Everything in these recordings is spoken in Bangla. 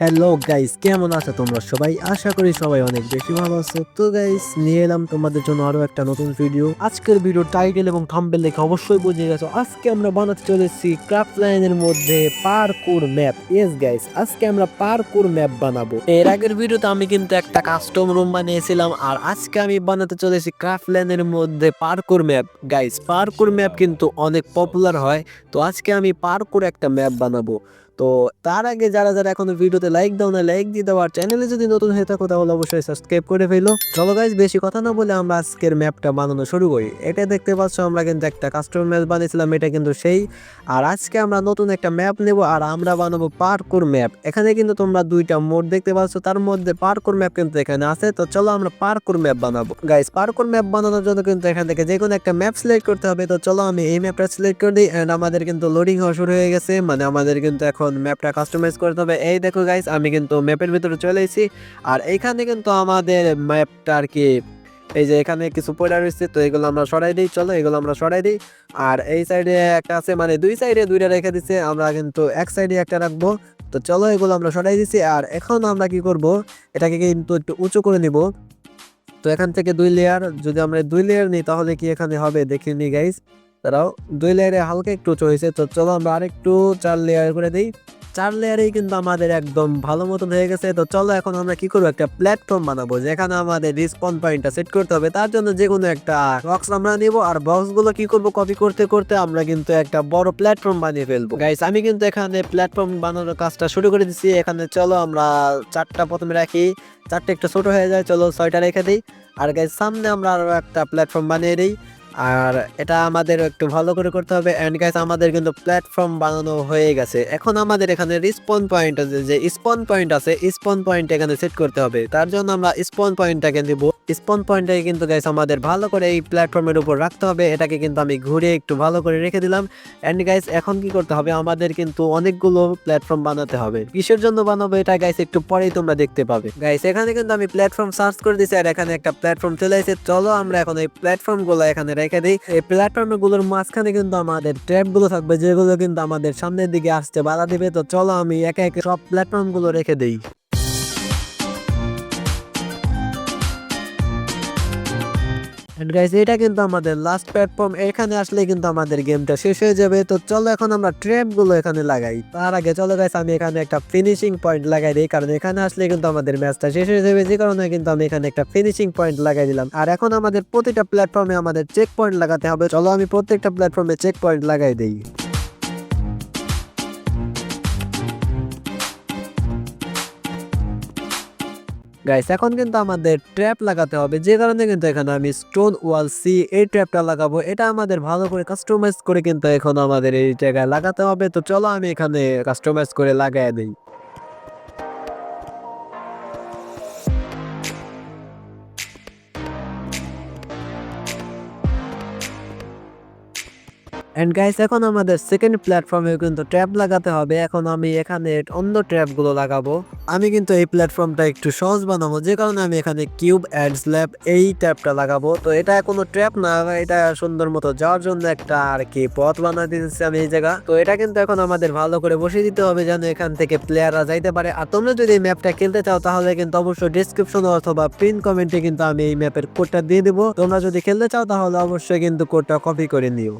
হ্যালো গাইস কেমন আছো তোমরা সবাই? আশা করি সবাই অনেক বেশি ভালো আছো। তো গাইস নিয়ে এলাম তোমাদের জন্য আরও একটা নতুন ভিডিও আজকের ভিডিও টাইটেল এবং থাম্বেল দেখে অবশ্যই বুঝে গেছো, আজকে আমরা বানাতে চলেছি ক্রাফট লাইনের মধ্যে পার্কুর ম্যাপ ইয়েস গাইস আজকে আমরা পার্কুর ম্যাপ বানাবো। এর আগের ভিডিওতে আমি কিন্তু একটা কাস্টম রুম বানিয়েছিলাম, আর আজকে আমি বানাতে চলেছি ক্রাফট লাইনের মধ্যে parkour map guys parkour map কিন্তু অনেক পপুলার হয়, তো আজকে আমি পার্কুর একটা ম্যাপ বানাবো। তো তার আগে যারা যারা এখনও ভিডিওতে লাইক দাও না লাইক দিয়ে দাও, আর চ্যানেলে যদি নতুন হয়ে থাকো তাহলে অবশ্যই সাবস্ক্রাইব করে ফেলো। চলো গাইজ বেশি কথা না বলে আমরা আজকের ম্যাপটা বানানো শুরু করি। এটা দেখতে পাচ্ছ আমরা কিন্তু একটা কাস্টমার ম্যাপ বানিয়েছিলাম, এটা কিন্তু সেই। আর আজকে আমরা নতুন একটা ম্যাপ নেব, আর আমরা বানাবো পার্কুর ম্যাপ এখানে কিন্তু তোমরা দুইটা মোড দেখতে পাচ্ছ, তার মধ্যে পার্কুর ম্যাপ কিন্তু এখানে আছে। তো চলো আমরা পার্কুর ম্যাপ বানাবো। গাইজ পার্কুর ম্যাপ বানানোর জন্য কিন্তু এখান থেকে যে কোনো একটা ম্যাপ সিলেক্ট করতে হবে। তো চলো আমি এই ম্যাপটা সিলেক্ট করে দিই অ্যান্ড আমাদের কিন্তু লোডিং হওয়া শুরু হয়ে গেছে। মানে আমাদের কিন্তু এখন ম্যাপটা কাস্টমাইজ করতে হবে এই দেখো গাইস আমি কিন্তু ম্যাপের ভিতরে চলে এসেছি। আর এইখানে কিন্তু আমাদের ম্যাপটা আর কি, এই যে এখানে কিছু পড়া রয়েছে, তো এগুলো আমরা সরাই দিই। চলো, এগুলো আমরা সরাই দিই। আর এই সাইডে একটা আছে মানে দুই সাইডে দুইটা রেখে দিচ্ছে আমরা কিন্তু এক সাইডে একটা রাখব। তো চলো, এগুলো আমরা সরাই দিছি। আর এখন আমরা কি করব, এটাকে কিন্তু একটু উঁচু করে নিব। তো এখান থেকে দুই লেয়ার যদি আমরা দুই লেয়ার নিই, তাহলে কি এখানে হবে? দেখে নি গাইস তারাও দুই লেয়ারে হালকা একটু হয়েছে তো চলো আমরা আরেকটু চার লেয়ার করে দিই। চার লেয়ারেই কিন্তু আমাদের একদম ভালো মতন হয়ে গেছে, তো চলো এখন আমরা কি করব? একটা প্ল্যাটফর্ম বানাবো, যেখানে আমাদের রিসপন পয়েন্টটা সেট করতে হবে, তার জন্য যে কোনো একটা বক্স আমরা নিব, আর বক্সগুলো কি করব? কপি করতে করতে আমরা কিন্তু একটা বড় প্ল্যাটফর্ম বানিয়ে ফেলব। গাইস আমি কিন্তু এখানে প্ল্যাটফর্ম বানানোর কাজটা শুরু করে দিচ্ছি এখানে চলো আমরা চারটা প্রথমে রাখি। চারটে একটু ছোট হয়ে যায়, চলো ছয়টা রেখে দিই। আর গাইস সামনে আমরা আরও একটা প্ল্যাটফর্ম বানিয়ে দিই। আর এটা আমাদের একটু ভালো করে করতে হবে। অ্যান্ড গাইস আমাদের কিন্তু প্ল্যাটফর্ম বানানো হয়ে গেছে। এখন আমাদের এখানে রিসপন পয়েন্ট আছে। যে স্পন পয়েন্ট আছে স্পন পয়েন্ট এখানে সেট করতে হবে। তার জন্য আমরা স্পন পয়েন্টটাকে দিব। স্পন পয়েন্টটাকে কিন্তু গাইস আমাদের ভালো করে এই প্ল্যাটফর্মের উপর রাখতে হবে। এটাকে কিন্তু আমি ঘুরে একটু ভালো করে রেখে দিলাম। অ্যান্ড গাইস এখন কি করতে হবে? আমাদের কিন্তু অনেকগুলো প্ল্যাটফর্ম বানাতে হবে। কিসের জন্য বানাবো এটা গাইস একটু পরেই তোমরা দেখতে পাবে। গাইস এখানে কিন্তু আমি প্ল্যাটফর্ম সার্চ করে দিছি। আর এখানে একটা প্ল্যাটফর্ম চলে এসেছে। চলো আমরা এখন এই প্ল্যাটফর্মগুলো এখানে রেখে দিই, এই প্ল্যাটফর্মগুলোর মাঝখানে কিন্তু আমাদের ট্র্যাপগুলো থাকবে, যেগুলো কিন্তু আমাদের সামনের দিকে আসতে বাধা দিবে। তো চলো আমি একে একে সব প্ল্যাটফর্মগুলো রেখে দিই। And গাইস এটা কিন্তু আমাদের লাস্ট প্ল্যাটফর্ম এখানে আসলে কিন্তু আমাদের গেমটা শেষ হয়ে যাবে। তো চলো এখন আমরা ট্র্যাপগুলো এখানে লাগাই। তার আগে চলো গাইস আমি এখানে একটা ফিনিশিং পয়েন্ট লাগাই দিই। কারণ এখানে আসলে কিন্তু আমাদের ম্যাচটা শেষ হয়ে যাবে। যে কারণে কিন্তু আমি এখানে একটা ফিনিশিং পয়েন্ট লাগাই দিলাম। আর এখন আমাদের প্রতিটা প্ল্যাটফর্মে আমাদের চেক পয়েন্ট লাগাতে হবে। চলো আমি প্রত্যেকটা প্ল্যাটফর্মে চেক পয়েন্ট লাগাই দিই। গাইস এখন কিন্তু আমাদের ট্র্যাপ লাগাতে হবে। যে কারণে কিন্তু এখানে আমি স্টোন ওয়াল সি এই ট্র্যাপটা লাগাবো। এটা আমাদের ভালো করে কাস্টমাইজ করে কিন্তু এখন আমাদের এই জায়গায় লাগাতে হবে। তো চলো আমি এখানে কাস্টমাইজ করে লাগাই দিই। এন্ড গাইস এখন আমাদের সেকেন্ড প্ল্যাটফর্মে কিন্তু ট্র্যাপ লাগাতে হবে। এখন আমি এখানে অন্য ট্র্যাপগুলো লাগাবো। আমি কিন্তু এই প্ল্যাটফর্মটা একটু সহজ বানাবো। যে কারণে আমি এখানে কিউব অ্যাড স্ল্যাব এই ট্র্যাপটা লাগাবো। তো এটা কোনো ট্র্যাপ না, এটা সুন্দর মতো যাওয়ার জন্য একটা আর কি পথ বানিয়ে দিতেছি আমি এই জায়গা। তো এটা কিন্তু এখন আমাদের ভালো করে বসিয়ে দিতে হবে যেন এখান থেকে প্লেয়াররা যাইতে পারে। আর তোমরা যদি এই ম্যাপটা খেলতে চাও, তাহলে কিন্তু অবশ্যই ডিসক্রিপশন অথবা পিন কমেন্টে কিন্তু আমি এই ম্যাপের কোডটা দিয়ে দিব। তোমরা যদি খেলতে চাও, তাহলে অবশ্যই কিন্তু কোডটা কপি করে নিও।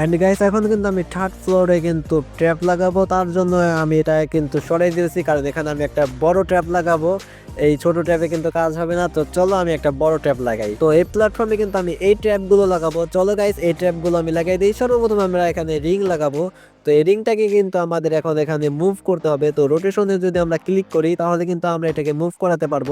অ্যান্ড গাইস এখন কিন্তু আমি থার্ড ফ্লোরে কিন্তু ট্র্যাপ লাগাবো, তার জন্য আমি এটা কিন্তু সরাই দিয়েছি, কারণ এখানে আমি একটা বড় ট্র্যাপ লাগাবো। এই ছোট ট্র্যাপে কিন্তু কাজ হবে না, তো চলো আমি একটা বড় ট্র্যাপ লাগাই। তো এই প্ল্যাটফর্মে কিন্তু আমি এই ট্র্যাপগুলো লাগাবো। চলো গাইস এই ট্র্যাপগুলো আমি লাগাই দিই। সর্বপ্রথম আমরা এখানে রিং লাগাবো। তো এই রিংটাকে কিন্তু আমাদের এখন এখানে মুভ করতে হবে। তো রোটেশনে যদি আমরা ক্লিক করি, তাহলে কিন্তু আমরা এটাকে মুভ করাতে পারব।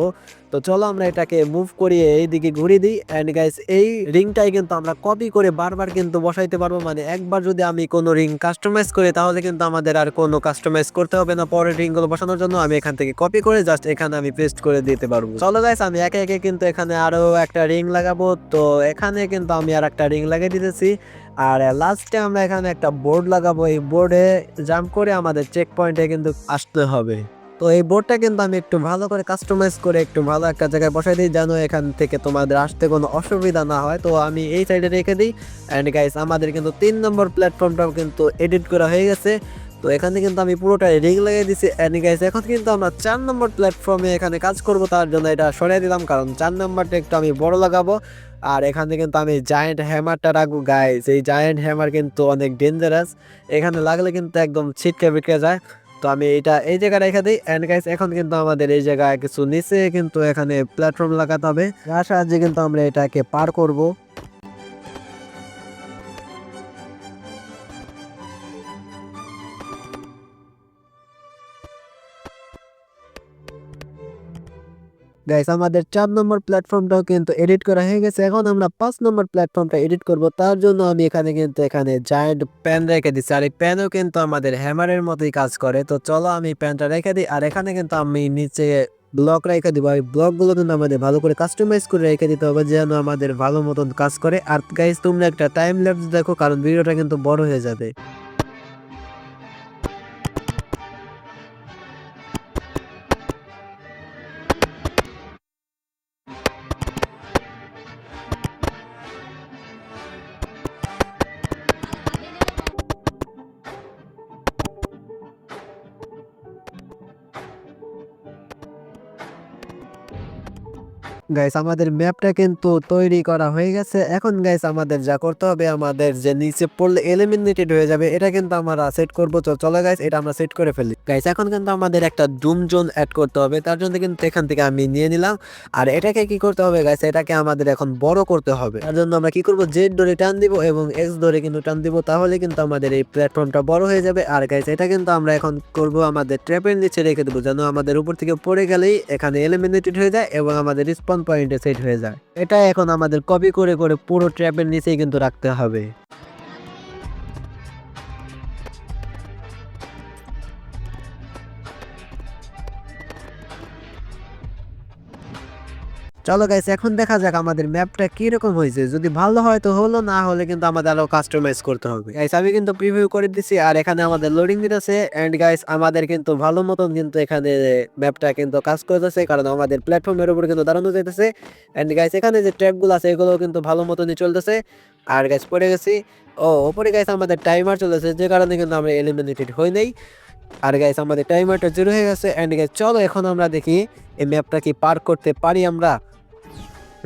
তো চলো আমরা এটাকে মুভ করিয়ে এই দিকে ঘুরিয়ে দিই। অ্যান্ড গাইস এই রিংটাই কিন্তু আমরা কপি করে বারবার কিন্তু বসাইতে পারব। মানে একবার যদি আমি কোনো রিং কাস্টমাইজ করি, তাহলে কিন্তু আমাদের আর কোনো কাস্টমাইজ করতে হবে না পরের রিংগুলো বসানোর জন্য। আমি এখান থেকে কপি করে জাস্ট এখানে আমি পেস্ট করে দিতে পারব। চলো গাইস আমি একে একে কিন্তু এখানে আরও একটা রিং লাগাবো। তো এখানে কিন্তু আমি আর একটা রিং লাগিয়ে দিতেছি। আর লাস্টে আমরা এখানে একটা বোর্ড লাগাবো। এই বোর্ডে জাম্প করে আমাদের চেক পয়েন্টে কিন্তু আসতে হবে। তো এই বোর্ডটা কিন্তু আমি একটু ভালো করে কাস্টমাইজ করে একটু ভালো একটা জায়গায় বসাই দিই, যেন এখান থেকে তোমাদের আসতে কোনো অসুবিধা না হয়। তো আমি এই সাইডে রেখে দিই। অ্যান্ড গাইস আমাদের কিন্তু তিন নম্বর প্ল্যাটফর্মটাও কিন্তু এডিট করা হয়ে গেছে। তো এখানে কিন্তু আমি পুরোটা রিং লাগিয়ে দিছি। এন্ড গাইস এখন কিন্তু আমরা চার নম্বর প্ল্যাটফর্মে এখানে কাজ করব, তার জন্য এটা সরিয়ে দিলাম, কারণ চার নম্বরটা একটু আমি বড় লাগাবো। আর এখানে কিন্তু আমি জায়েন্ট হ্যামারটা রাখব গাইস এই জায়েন্ট হ্যামার কিন্তু অনেক ডেঞ্জারাস এখানে লাগলে কিন্তু একদম ছিটকে বিটকে যায়। তো আমি এটা এই জায়গায় রেখে দিই। এন্ড গাইস এখন কিন্তু আমাদের এই জায়গায় কিছু নিচে কিন্তু এখানে প্ল্যাটফর্ম লাগাতে হবে। যার সাহায্যে কিন্তু আমরা এটাকে পার করব। গাইস আমাদের চার নম্বর প্ল্যাটফর্মটাও কিন্তু এডিট করা হয়ে গেছে। এখন আমরা পাঁচ নম্বর প্ল্যাটফর্মটা এডিট করব। তার জন্য আমি এখানে কিন্তু এখানে জায়েন্ট প্যান রেখে দিচ্ছি। আর এই প্যানও কিন্তু আমাদের হ্যামারের মতোই কাজ করে। তো চলো আমি প্যানটা রেখে দিই। আর এখানে কিন্তু আমি নিচে ব্লক রেখে দিব। এই ব্লকগুলো কিন্তু আমাদের ভালো করে কাস্টমাইজ করে রেখে দিতে হবে যেন আমাদের ভালো মতন কাজ করে। আর গাইস তোমরা একটা টাইম ল্যাপস দেখো, কারণ ভিডিওটা কিন্তু বড় হয়ে যাবে। গাইস আমাদের ম্যাপটা কিন্তু তৈরি করা হয়ে গেছে। এখন গাইস আমাদের যা করতে হবে, আমাদের যে নিচে পড়লে এলিমিনেটেড হয়ে যাবে, এটা কিন্তু আমরা সেট করব। তো চলো গাইস এটা আমরা সেট করে ফেলি। গাইস এখন কিন্তু আমাদের একটা ডুম জোন অ্যাড করতে হবে। তার জন্য কিন্তু এখান থেকে আমি নিয়ে নিলাম। আর এটাকে কি করতে হবে গাইস এটাকে আমাদের এখন বড় করতে হবে। তার জন্য আমরা কি করব জেড ধরে টান দিব এবং এক্স ধরে কিন্তু টান দিব, তাহলে কিন্তু আমাদের এই প্ল্যাটফর্মটা বড় হয়ে যাবে। আর গাইস এটা কিন্তু আমরা এখন করব, আমাদের ট্র্যাপের নিচে রেখে দেবো, যেন আমাদের উপর থেকে পড়ে গেলেই এখানে এলিমিনেটেড হয়ে যায় এবং আমাদের রিসপন পয়েন্টে সেট হয়ে যায়। এটা এখন আমাদের কপি করে করে পুরো ট্র্যাপের নিচেই কিন্তু রাখতে হবে। চলো গাইস এখন দেখা যাক আমাদের ম্যাপটা কীরকম হয়েছে। যদি ভালো হয় তো হলো, না হলে কিন্তু আমাদের আরও কাস্টমাইজ করতে হবে। গাইস আমি কিন্তু প্রিভিউ করে দিছি আর এখানে আমাদের লোডিং দিতেছে। এন্ড গাইস আমাদের কিন্তু ভালো মতন কিন্তু এখানে ম্যাপটা কিন্তু কাজ করতেছে, কারণ আমাদের প্ল্যাটফর্মের উপর কিন্তু দাঁড়ানো যাইতেছে। এন্ড গাইস এখানে যে ট্র্যাপগুলো আছে এগুলো কিন্তু ভালো মতনই চলতেছে। আর গাইস পড়ে গেছি। ও, ওপরে গাইস আমাদের টাইমার চলেছে যে কারণে কিন্তু আমরা এলিমিনেটেড হই নাই। আর গাইস আমাদের টাইমারটা জিরো হয়ে গেছে। এন্ড গাইস চলো এখন আমরা দেখি এই ম্যাপটা কি পার করতে পারি আমরা।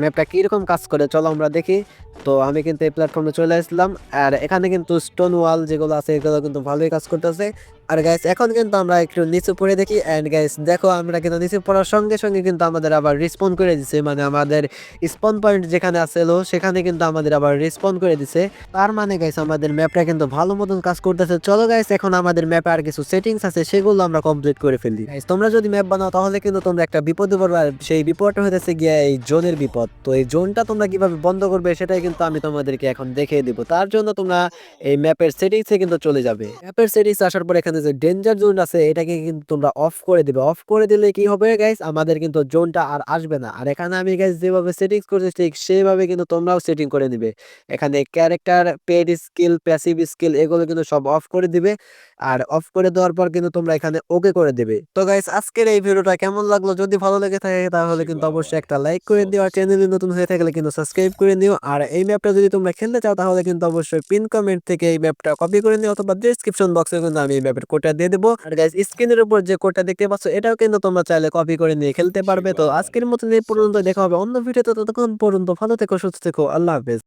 ম্যাপটা কীরকম কাজ করে, চলো আমরা দেখি। তো আমি কিন্তু এই প্ল্যাটফর্মে চলে আসলাম, আর এখানে কিন্তু স্টোন ওয়াল যেগুলো আছে, এগুলো কিন্তু ভালোই কাজ করতেছে। আর গাইস এখন কিন্তু আমরা একটু নিচে পড়ে দেখি অ্যান্ড গাইস দেখো আমরা কিন্তু নিচে পড়ার সঙ্গে সঙ্গে কিন্তু আমাদের আবার রিসপন করে দিছে মানে আমাদের স্পন পয়েন্ট যেখানে আসলো সেখানে কিন্তু আমাদের আবার রিসপন করে দিছে। তার মানে গাইস আমাদের ম্যাপটা কিন্তু ভালো মতন কাজ করতেছে। চলো গাইস এখন আমাদের ম্যাপে আর কিছু সেটিংস আছে, সেগুলো আমরা কমপ্লিট করে ফেলি। গাইস তোমরা যদি ম্যাপ বানাও, তাহলে কিন্তু তোমরা একটা বিপদে পড়বে সেই বিপদটা হতেছে গিয়ে এই জোনের বিপদ। তো এই জোনটা তোমরা কীভাবে বন্ধ করবে, সেটাই কিন্তু আমি তোমাদেরকে এখন দেখিয়ে দিব। তার জন্য তোমরা এই ম্যাপের সেটিংসে কিন্তু চলে যাবে। ম্যাপের সেটিংস আসার পর এখানে যে ডেঞ্জার জোন আছে এটাকে কিন্তু তোমরা অফ করে দিবে। অফ করে দিলে কি হবে গাইস আমাদের কিন্তু জোনটা আর আসবে না। আর এখানে আমি গাইস যেভাবে সেটিংস করছি ঠিক সেইভাবে কিন্তু তোমরাও সেটিং করে নিবে। এখানে character paid skill passive skill এগুলো কিন্তু সব অফ করে দিবে। আর অফ করে দেওয়ার পর কিন্তু তোমরা এখানে ওকে করে দেবে। তো গাইস আজকের এই ভিডিওটা কেমন লাগল? যদি ভালো লেগে থাকে তাহলে কিন্তু অবশ্যই একটা লাইক করে দিও। আর চ্যানেলে নতুন হয়ে থাকলে কিন্তু সাবস্ক্রাইব করে নিও। আর এই ম্যাপটা যদি তোমরা খেলতে চাও তাহলে কিন্তু অবশ্যই পিন কমেন্ট থেকে এই ম্যাপটা কপি করে নিও অথবা ডেসক্রিপশন বক্সে কিন্তু আমি এই ম্যাপের কোডটা দিয়ে দেবো। আর গাইজ স্ক্রিনের উপর যে কোডটা দেখতে পাচ্ছ, এটাও কিন্তু তোমরা চাইলে কপি করে নিয়ে খেলতে পারবে। তো আজকের মতন এই পর্যন্ত দেখা হবে অন্য ভিডিওতে ততক্ষণ পর্যন্ত ভালো থেকো, সুস্থ থেকো, আল্লাহ হাফেজ।